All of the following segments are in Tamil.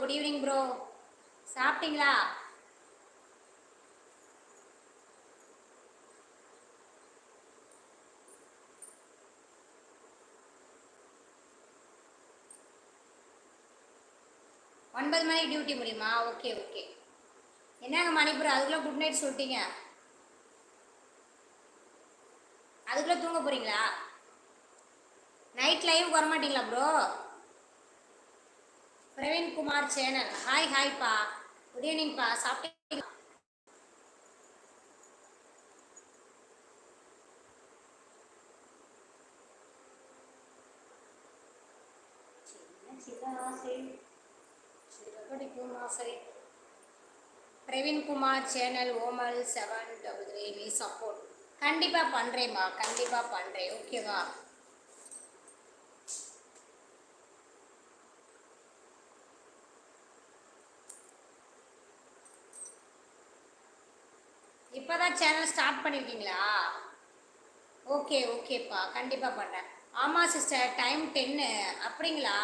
குட் ஈவினிங் ப்ரோ சாப்பிட்டீங்களா? ஒன்பது மணிக்கு டியூட்டி முடியுமா? ஓகே ஓகே என்னங்க மணிப்பூர் அதுக்குள்ளே குட் நைட் சொல்லிட்டீங்க. அதுக்குள்ளே தூங்க போகிறீங்களா நைட் லைவ் வர மாட்டீங்களா ப்ரோ குமார் சேனல். ஹாய் ஹாய்ப்பா குட் ஈவினிங்ப்பா சாப்பிட்டீங்களா? சின்ன பிரவீன் குமார் சேனல் ஓமல் செவன் டபுள் த்ரீ சப்போர்ட் கண்டிப்பாக பண்ணுறேம்மா கண்டிப்பாக பண்ணுறேன் ஓகேவா இப்போ தான் சேனல் ஸ்டார்ட் பண்ணியிருக்கீங்களா ஓகே ஓகேப்பா கண்டிப்பாக பண்ணுறேன் ஆமாம் சிஸ்டர் டைம் டென்னு அப்படிங்களா?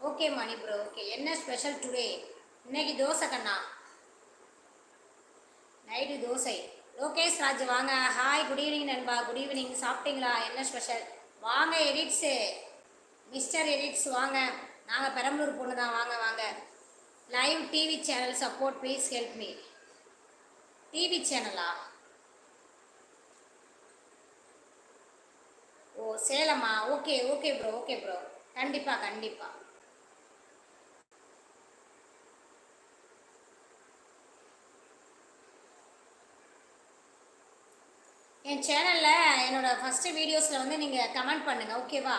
ஓகே மணி ப்ரோ ஓகே என்ன ஸ்பெஷல் டுடே இன்னைக்கு தோசை கண்ணா? நைட்டு தோசை. லோகேஷ் ராஜ் வாங்க. ஹாய் குட் ஈவினிங் நண்பா. குட் ஈவினிங் சாப்பிட்டீங்களா? என்ன ஸ்பெஷல் வாங்க எடிட்ஸு மிஸ்டர் எடிட்ஸ் வாங்க. நாங்கள் பெரம்பலூர் பொண்ணு தான். வாங்க வாங்க. Live TV channel support please help me TV சேனலா O சேலமா? Okay okay bro okay bro கண்டிப்பாக கண்டிப்பாக என் சேனலில் என்னோட ஃபஸ்ட்டு வீடியோஸில் வந்து நீங்கள் கமெண்ட் பண்ணுங்கள் ஓகேவா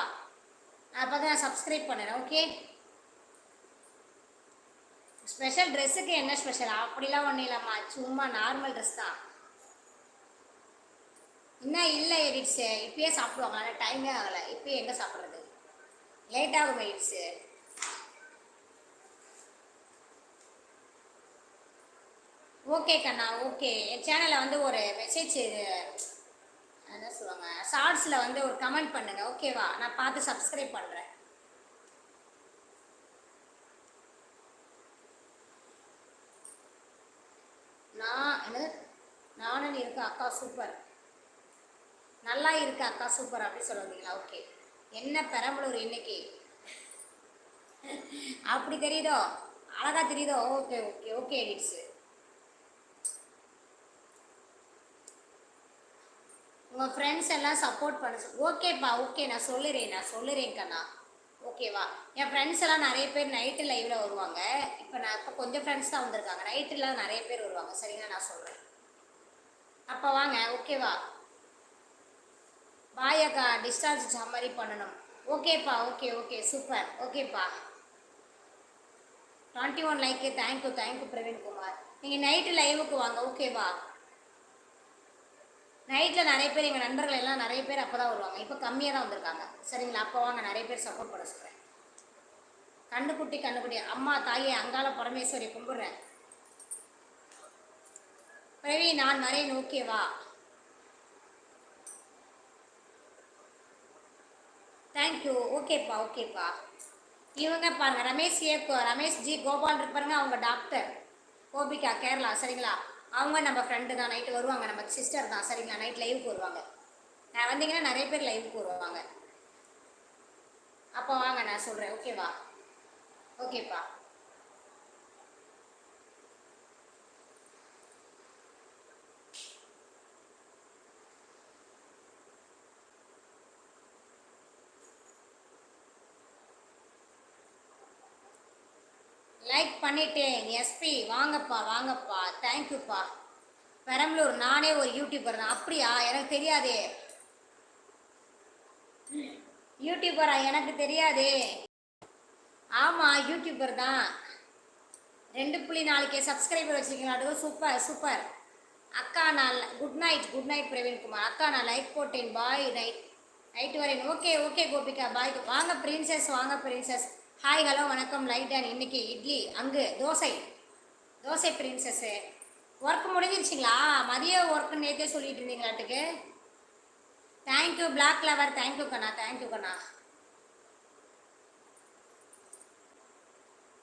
அப்போ தான் நான் சப்ஸ்கிரைப் பண்ணுறேன் ஓகே ஸ்பெஷல் ட்ரெஸ்ஸுக்கு என்ன ஸ்பெஷல் அப்படிலாம் ஒன்றும் இல்லைம்மா. சும்மா நார்மல் ட்ரெஸ் தான். இன்னும் இல்லை எடிட்ஸு இப்பயே சாப்பிடுவாங்க. ஆனால் டைமே ஆகலை. இப்போயே எங்கே சாப்பிட்றது? லேட் ஆகும் எடிட்ஸு ஓகே கண்ணா. ஓகே என் சேனலில் வந்து ஒரு மெசேஜ் என்ன சொல்லுவாங்க? ஷார்ட்ஸில் வந்து ஒரு கமெண்ட் பண்ணுங்கள் ஓகேவா நான் பார்த்து சப்ஸ்கிரைப் பண்ணுறேன் நான் என்னது நானும் இருக்க அக்கா சூப்பர் நல்லா இருக்கு அக்கா சூப்பர் அப்படி சொல்லுவீங்களா ஓகே என்ன பெரம்பலூர் இன்னைக்கு? அப்படி தெரியுதோ? அழகா தெரியுதோ? ஓகே ஓகே ஓகே எடிட்ஸ் உங்கள் ஃப்ரெண்ட்ஸ் எல்லாம் சப்போர்ட் பண்ண. ஓகேப்பா ஓகே நான் சொல்லுறேன் நான் சொல்லுறேன் கண்ணா. ஓகேவா என் ஃப்ரெண்ட்ஸ் எல்லாம் நிறைய பேர் நைட்டு லைவில் வருவாங்க. இப்போ நான் இப்போ கொஞ்சம் ஃப்ரெண்ட்ஸ் தான் வந்திருக்காங்க. நைட்டுலாம் நிறைய பேர் வருவாங்க. சரிங்களா? நான் சொல்கிறேன் அப்போ வாங்க ஓகேவா பாய் அக்கா டிஸ்சார்ஜ் மாதிரி பண்ணணும். ஓகேப்பா ஓகே ஓகே சூப்பர் ஓகேப்பா twenty one like thank you thank you Praveen Kumar. நீங்கள் நைட்டு லைவுக்கு வாங்க ஓகேவா நைட்டில் நிறைய பேர் எங்கள் நண்பர்கள் எல்லாம் நிறைய பேர் அப்போ தான் வருவாங்க. இப்போ கம்மியாக தான் வந்திருக்காங்க. சரிங்களா? அப்போ வாங்க நிறைய பேர் சப்போர்ட் பண்ண சொல்கிறேன் கண்ணுக்குட்டி கண்ணுக்குட்டி. அம்மா தாயே அங்காள பரமேஸ்வரி கும்பிட்றேன். பிரவி நான் வரேன் ஓகேவா தேங்க்யூ ஓகேப்பா ஓகேப்பா. இவங்க பாருங்க ரமேஷ் ஏ ரமேஷ் ஜி கோபால் இருப்பாருங்க அவங்க டாக்டர் கோபிகா கேரளா சரிங்களா? அவங்க நம்ம ஃப்ரெண்டு தான் நைட்டு வருவாங்க. நம்ம சிஸ்டர் தான் சரிங்களா? நைட் லைவுக்கு வருவாங்க. நான் வந்தீங்கன்னா நிறைய பேர் லைவுக்கு வருவாங்க. அப்போ வாங்க நான் சொல்கிறேன் ஓகேவா? ஓகேப்பா. லைக் பண்ணிட்டேன் எஸ்பி வாங்கப்பா வாங்கப்பா தேங்க்யூப்பா பெரம்பலூர் நானே ஒரு யூடியூபர் தான். அப்படியா? எனக்கு தெரியாதே. யூடியூபரா எனக்கு தெரியாதே. ஆமாம் யூடியூபர் தான். ரெண்டு புள்ளி நாளைக்கே சப்ஸ்கிரைபர் வச்சுருக்கீங்களா சூப்பர் சூப்பர் அக்கா நான் good night good night Praveenkumar. அக்கா நான் லைக் போட்டேன். பாய் நைட் நைட்டு வரேன். Okay okay Gopika. பாய் வாங்க பிரின்சஸ் வாங்க பிரின்சஸ் ஹாய் ஹலோ வணக்கம். லைட்டன் இன்றைக்கி இன்னைக்கு இட்லி அங்கு தோசை. தோசை பிரின்சஸ்ஸு ஒர்க் முடிஞ்சிருச்சுங்களா? மதிய ஒர்க்கு நேற்றே சொல்லிட்டு இருந்தீங்களாட்டுக்கு? Thank you black lover thank you Kanna. Thank you Kanna.